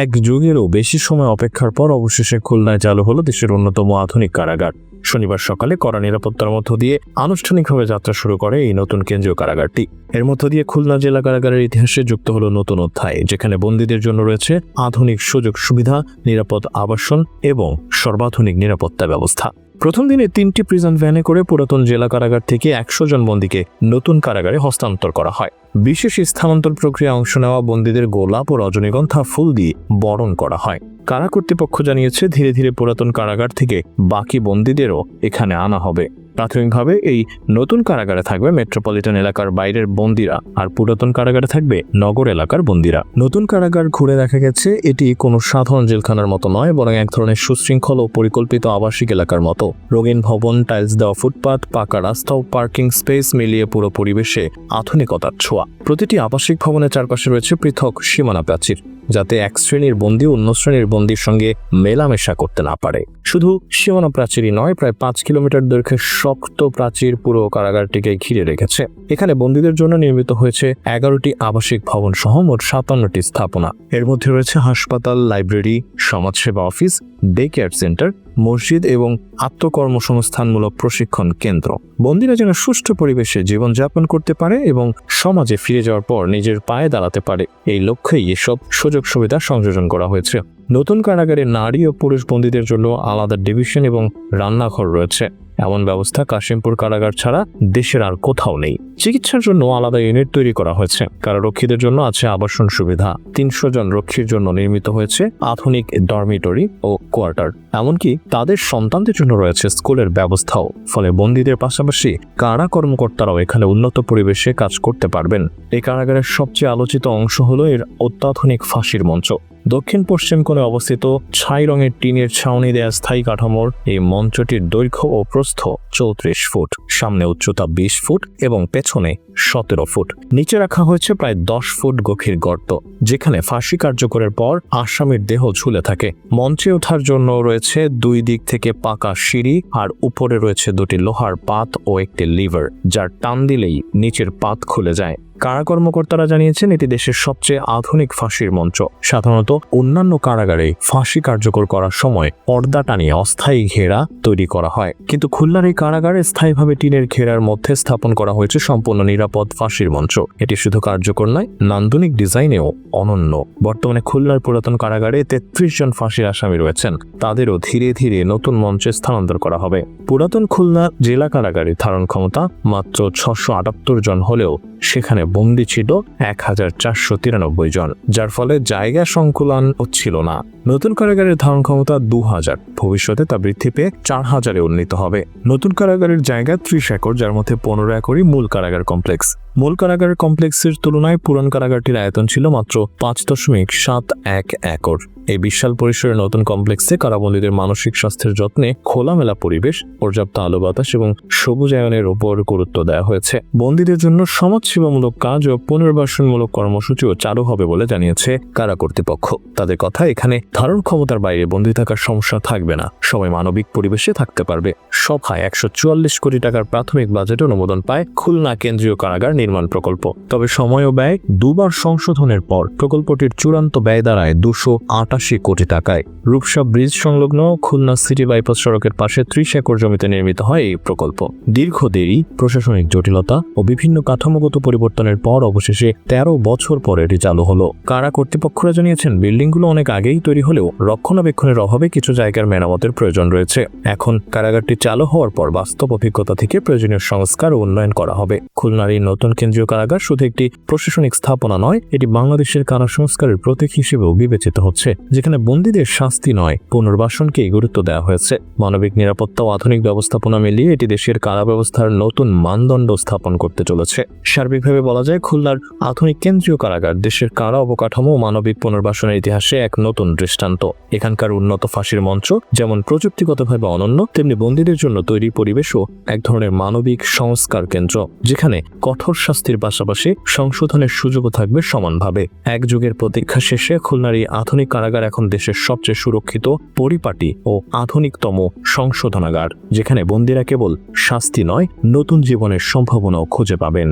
এক যুগেরও বেশি সময় অপেক্ষার পর অবশেষে খুলনায় চালু হলো দেশের অন্যতম আধুনিক কারাগার। শনিবার সকালে কড়া নিরাপত্তার মধ্য দিয়ে আনুষ্ঠানিকভাবে যাত্রা শুরু করে এই নতুন কেন্দ্রীয় কারাগারটি। এর মধ্য দিয়ে খুলনা জেলা কারাগারের ইতিহাসে যুক্ত হলো নতুন অধ্যায়, যেখানে বন্দীদের জন্য রয়েছে আধুনিক সুযোগ সুবিধা, নিরাপদ আবাসন এবং সর্বাধুনিক নিরাপত্তা ব্যবস্থা। প্রথম দিনে তিনটি প্রিজন ভ্যানে করে পুরাতন জেলা কারাগার থেকে একশো জন বন্দীকে নতুন কারাগারে হস্তান্তর করা হয়। বিশেষ স্থানান্তর প্রক্রিয়া অংশ নেওয়া বন্দীদের গোলাপ ও রজনীগন্ধা ফুল দিয়ে বরণ করা হয়। কারা কর্তৃপক্ষ জানিয়েছে, ধীরে ধীরে পুরাতন কারাগার থেকে বাকি বন্দীদেরও এখানে আনা হবে। প্রাথমিকভাবে এই নতুন কারাগারে থাকবে মেট্রোপলিটন এলাকার বাইরের বন্দিরা আর পুরাতন কারাগারে থাকবে নগর এলাকার বন্দিরা। নতুন কারাগার ঘুরে দেখা গেছে, এটি কোনো সাধারণ জেলখানার মতো নয়, বরং এক ধরনের সুশৃঙ্খল ও পরিকল্পিত আবাসিক এলাকার মতো। রঙিন ভবন, টাইলস দেওয়া ফুটপাথ পাকা রাস্তা ও পার্কিং স্পেস মিলিয়ে পুরো পরিবেশে আধুনিকতার ছোঁয়া। প্রতিটি আবাসিক ভবনের চারপাশে রয়েছে পৃথক সীমানা প্রাচীর, যাতে এক শ্রেণির বন্দী অন্য শ্রেণির বন্দির সঙ্গে মেলামেশা করতে না পারে। শুধু সীমানা প্রাচীরই নয়, প্রায় পাঁচ কিলোমিটার দৈর্ঘ্যের শক্ত প্রাচীর পুরো কারাগারটিকে ঘিরে রেখেছে। এখানে বন্দীদের জন্য নির্মিত হয়েছে এগারোটি আবাসিক ভবন সহ মোট সাতান্নটি স্থাপনা। এর মধ্যে রয়েছে হাসপাতাল, লাইব্রেরি, সমাজসেবা অফিস, ডে কেয়ার সেন্টার মসজিদ এবং আত্মকর্মসংস্থানমূলক প্রশিক্ষণ কেন্দ্র। বন্দীরা যেন সুষ্ঠু পরিবেশে জীবনযাপন করতে পারে এবং সমাজে ফিরে যাওয়ার পর নিজের পায়ে দাঁড়াতে পারে, এই লক্ষ্যেই এসব সুযোগ সুবিধা সংযোজন করা হয়েছে। নতুন কারাগারে নারী ও পুরুষ বন্দীদের জন্য আলাদা ডিভিশন এবং রান্নাঘর রয়েছে। এমন ব্যবস্থা কাশিমপুর কারাগার ছাড়া দেশের আর কোথাও নেই। চিকিৎসার জন্য আলাদা ইউনিট তৈরি করা হয়েছে। কারারক্ষীদের জন্য আছে আবাসন সুবিধা। তিনশো জন রক্ষীর জন্য নির্মিত হয়েছে আধুনিক ডরমিটরি ও কোয়ার্টার। এমনকি তাদের সন্তানদের জন্য রয়েছে স্কুলের ব্যবস্থাও। ফলে বন্দীদের পাশাপাশি কারা কর্মকর্তারাও এখানে উন্নত পরিবেশে কাজ করতে পারবেন? এই কারাগারের সবচেয়ে আলোচিত অংশ হল এর অত্যাধুনিক ফাঁসির মঞ্চ। দক্ষিণ পশ্চিম কোণে অবস্থিত ছাই রঙের টিনের ছাউনি দেয়া স্থায়ী কাঠামোর এই মঞ্চটির দৈর্ঘ্য ও প্রস্থ চৌত্রিশ ফুট। সামনে উচ্চতা বিশ ফুট এবং পেছনে সতেরো ফুট। নিচে রাখা হয়েছে প্রায় দশ ফুট গভীর গর্ত, যেখানে ফাঁসি কার্যকরের পর আসামির দেহ ঝুলে থাকে। মঞ্চে ওঠার জন্য রয়েছে দুই দিক থেকে পাকা সিঁড়ি আর উপরে রয়েছে দুটি লোহার পাত ও একটি লিভার, যার টান দিলেই নিচের পাত খুলে যায়। কারা কর্মকর্তারা জানিয়েছেন, এটি দেশের সবচেয়ে আধুনিক ফাঁসির মঞ্চ। সাধারণত অন্যান্য কারাগারে ফাঁসি কার্যকর করার সময় পর্দা টানিয়ে অস্থায়ী ঘেরা তৈরি করা হয়। কিন্তু খুলনার এই কারাগারে স্থায়ীভাবে টিনের ঘেরার মধ্যে স্থাপন করা হয়েছে সম্পূর্ণ নিরাপদ ফাঁসির মঞ্চ। এটি শুধু কার্যকর নয়, নান্দনিক ডিজাইনেও অনন্য। বর্তমানে খুলনার পুরাতন কারাগারে তেত্রিশ জন ফাঁসির আসামি রয়েছেন। তাদেরও ধীরে ধীরে নতুন মঞ্চে স্থানান্তর করা হবে। পুরাতন খুলনা জেলা কারাগারে ধারণ ক্ষমতা মাত্র ছশো আটাত্তর জন হলেও সেখানে বন্দী ছিল এক হাজার চারশো তিরানব্বই জন, যার ফলে জায়গা সংকুলন ছিল না। নতুন কারাগারের ধারণ ক্ষমতা দু হাজার ভবিষ্যতে তা বৃদ্ধি পেয়ে চার হাজারে উন্নীত হবে। নতুন কারাগারের জায়গা ত্রিশ একর, যার মধ্যে পনেরো একরই মূল কারাগার কমপ্লেক্স। মূল কারাগার কমপ্লেক্সের তুলনায় পুরান কারাগারটির আয়তন ছিল মাত্র পাঁচ দশমিক সাত এক একর। এই বিশাল পরিসরের নতুন কমপ্লেক্সে কারাবন্দীদের মানসিক স্বাস্থ্যের যত্নে খোলামেলা পরিবেশ, পর্যাপ্ত আলো বাতাস এবং সবুজায়নের ওপর গুরুত্ব দেওয়া হয়েছে। বন্দীদের জন্য সমাজসেবামূলক কাজ ও পুনর্বাসনমূলক কর্মসূচিও চালু হবে বলে জানিয়েছে কারা কর্তৃপক্ষ। তাদের কথা এখানে ধারণ ক্ষমতার বাইরে বন্দী থাকার সমস্যা থাকবে না। সবাই মানবিক পরিবেশে থাকতে পারবে। সভায় একশো চুয়াল্লিশ কোটি টাকার প্রাথমিক বাজেট অনুমোদন পায় খুলনা কেন্দ্রীয় কারাগার নির্মাণ প্রকল্প। তবে সময় ও ব্যয় দুবার সংশোধনের পর প্রকল্পটির চূড়ান্ত ব্যয় দাঁড়ায় দুশো আটাশি কোটি টাকায়। রূপসা ব্রিজ সংলগ্ন খুলনা সিটি বাইপাস সড়কের পাশে ত্রিশ একর জমিতে নির্মিত হয় এই প্রকল্প। দীর্ঘ দেরি, প্রশাসনিক জটিলতা ও বিভিন্ন কাঠামোগত পরিবর্তনের পর অবশেষে তেরো বছর পর এটি চালু হলো। কারা কর্তৃপক্ষরা জানিয়েছেন, বিল্ডিংগুলো অনেক আগেই তৈরি হলেও রক্ষণাবেক্ষণের অভাবে কিছু জায়গার মেরামতের প্রয়োজন রয়েছে। এখন কারাগারটি চালু হওয়ার পর বাস্তব অভিজ্ঞতা থেকে প্রয়োজনীয় সংস্কার ও উন্নয়ন করা হবে। খুলনার এই নতুন কেন্দ্রীয় কারাগার শুধু একটি প্রশাসনিক স্থাপনা নয়, এটি বাংলাদেশের কারা সংস্কারের প্রতীক হিসেবেও বিবেচিত হচ্ছে, যেখানে বন্দীদের শাস্তি নয় পুনর্বাসনকেই গুরুত্ব দেওয়া হয়েছে। মানবিক নিরাপত্তা ও আধুনিক ব্যবস্থাপনা মিলিয়ে এটি দেশের কারা ব্যবস্থার নতুন মানদণ্ড স্থাপন করতে চলেছে। সার্বিকভাবে বলা যায়, খুলনার আধুনিক কেন্দ্রীয় কারাগার দেশের কারা অবকাঠামো ও মানবিক পুনর্বাসনের ইতিহাসে এক নতুন দৃষ্টান্ত। এখানকার উন্নত ফাঁসির মঞ্চ যেমন প্রযুক্তিগতভাবে অনন্য, তেমনি বন্দীদের জন্য তৈরি পরিবেশও এক ধরনের মানবিক সংস্কার কেন্দ্র, যেখানে কঠোর শাস্তির পাশাপাশি সংশোধনের সুযোগও থাকবে সমানভাবে। এক যুগের প্রতীক্ষা শেষে খুলনার এই আধুনিক কারাগার এখন দেশের সবচেয়ে সুরক্ষিত, পরিপাটি ও আধুনিকতম সংশোধনাগার, যেখানে বন্দিরা কেবল শাস্তি নয়, নতুন জীবনের সম্ভাবনাও খুঁজে পাবেন।